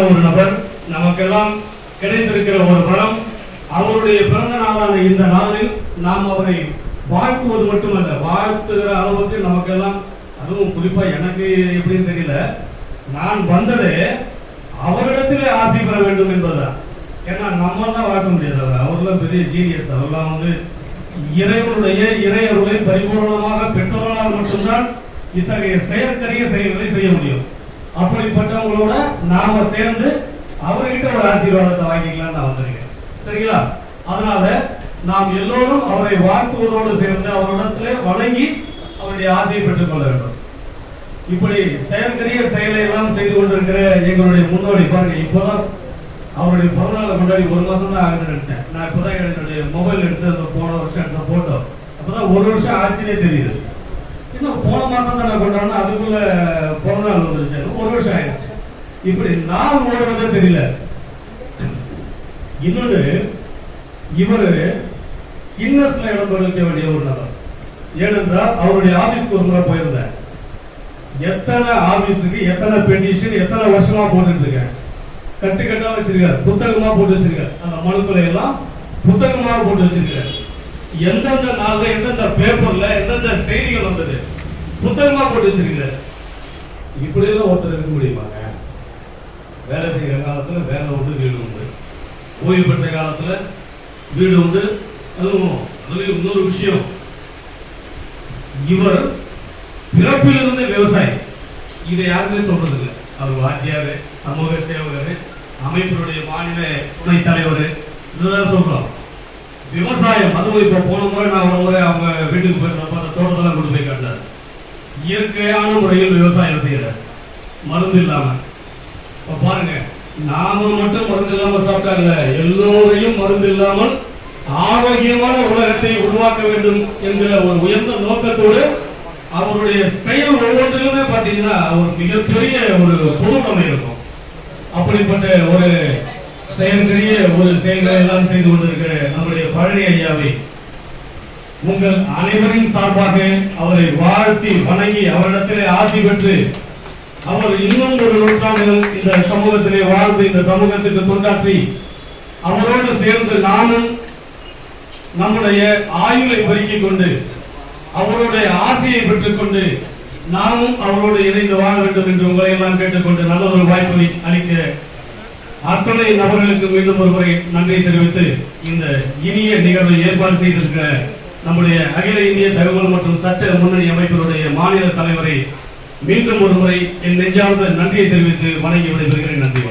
ஒரு நபர் நமக்கெல்லாம் கிடைத்திருக்கிற ஒரு பணம் அவருடைய பிறந்த நாளான இந்த நாளில் நாம் அவரை வாழ்த்துவது மட்டுமல்ல வாழ்த்துகிற அளவுக்கு நமக்கெல்லாம் அதுவும் குறிப்பாக எனக்கு எப்படின்னு தெரியல நான் வந்ததே அவரிடத்திலே ஆசை பெற வேண்டும் என்பதுதான். ஏன்னா நம்ம தான் வாழ்க்க முடியாது அவர். அவர்லாம் பெரிய ஜீனியஸ் அவர்லாம் வந்து இறைவனுடைய இறையருளை பரிபூர்ணமாக பெற்றவர்களால் மட்டும்தான் இத்தகைய செயற்கரிய செயல்களை செய்ய முடியும். அப்படிப்பட்டவங்களோட நாம சேர்ந்து அவர்கிட்ட ஒரு ஆசீர்வாதத்தை வாங்கிக்கலாம்னு நான் வந்திருக்கேன். சரிங்களா? அதனால நாம் எல்லோரும் அவரை வாழ்த்துவதோடு சேர்ந்து அவரிடத்துல வணங்கி அவருடைய ஆசையை பெற்றுக் கொள்ள வேண்டும். இப்படி செயற்கரிய செயலை எல்லாம் செய்து கொண்டிருக்கிற எங்களுடைய முன்னோடி பாருங்க இப்போதான் அவருடைய பிறந்தநாளை கொண்டாடி ஒரு மாசம் தான் ஆகுதுன்னு நினைச்சேன். நான் இப்போதான் என்னுடைய மொபைல் எடுத்து அந்த போன வருஷம் எடுத்த போட்டோ அப்போதான் ஒரு வருஷம் ஆச்சுன்னே தெரியுது. இன்னும் போன மாசம் தான் நான் கொண்டாடினா அதுக்குள்ள பிறந்தநாள் வந்துருச்சு. இப்படி நான் ஓடுறதே தெரியல. இன்னொன்று இவர் இன்னஸ்ல இடம் கொடுக்க வேண்டிய ஒரு நபர். ஏனென்றால் அவருடைய ஆபீஸ்க்கு ஒரு முறை போயிருந்தேன் எத்தனை ஆபீஸுக்கு எத்தனை பெட்டிஷன் எத்தனை வருஷமா போட்டுட்டு இருக்கேன் கட்டு கட்டா வச்சிருக்காரு புத்தகமா போட்டு வச்சிருக்காரு. அந்த மனுக்களை எல்லாம் புத்தகமாக போட்டு வச்சிருக்காரு. எந்தெந்த நாள்ல எந்தெந்த பேப்பர்ல எந்தெந்த செய்திகள் வந்தது புத்தகமா போட்டு வச்சிருக்காரு. இப்படி எல்லாம் ஒருத்தர் இருக்க முடியுமாங்க? வேலை செய்கிற காலத்துல வேலை உண்டு வீடு உண்டு. ஓய்வு பெற்ற காலத்துல வீடு உண்டு அதுவும் அதுலேயும் இன்னொரு விஷயம். இவர் பிறப்பிலிருந்து விவசாயி. இதை யாருமே சொல்றது இல்லை அவர் வாத்தியாரு சமூக சேவகர் அமைப்பினுடைய மாநில துணைத் தலைவர். இதுதான் சொல்றோம். விவசாயம் அதுவும் இப்ப போன முறை நான் ஒரு முறை அவங்க வீட்டுக்கு போயிருந்தப்ப அந்த தோட்டத்தெல்லாம் கொண்டு போய் காட்டினார். இயற்கையான முறையில் விவசாயம் செய்கிறார் மருந்து இல்லாம. நாம மட்டும் மருந்து இல்லாம சாப்பிட்டா இல்ல எல்லோரையும் மருந்து இல்லாமல் ஆரோக்கியமான உலகத்தை உருவாக்க வேண்டும் என்கிற ஒரு உயர்ந்த நோக்கத்தோடு அவருடைய செயல் ஒவ்வொன்றிலுமே பார்த்தீங்கன்னா ஒரு மிகப்பெரிய ஒரு குடும்பம் இருக்கும். அப்படிப்பட்ட ஒரு செயற்கரிய ஒரு செயல்களை எல்லாம் செய்து கொண்டிருக்கிற நம்முடைய பழனி ஐயாவை உங்கள் அனைவரின் சார்பாக அவரை வாழ்த்தி வணங்கி அவரிடத்திலே ஆசி பெற்று அவர் இன்னொரு ஒரு இந்த சமூகத்திலே வாழ்ந்து இந்த சமூகத்துக்கு தொண்டாற்றி அவரோடு சேர்ந்து நாமும் நம்முடைய ஆயுளை பெருக்கிக் கொண்டு அவருடைய ஆசையை பெற்றுக்கொண்டு நாமும் அவரோடு இணைந்து வாழ வேண்டும் என்று உங்களை எல்லாம் கேட்டுக்கொண்டு நல்ல ஒரு வாய்ப்பை அளிக்க அத்தனை நபர்களுக்கு மீண்டும் ஒரு முறை நன்றி தெரிவித்து இந்த இனிய நிகழ்வை ஏற்பாடு செய்திருக்கிற நம்முடைய அகில இந்திய தகவல் மற்றும் சட்ட முன்னணி அமைப்பினுடைய மாநில தலைவரை மீண்டும் ஒரு முறை என் நெஞ்சார்ந்த நன்றியை தெரிவித்து வணங்கி விடைபெறுகிறேன். நன்றி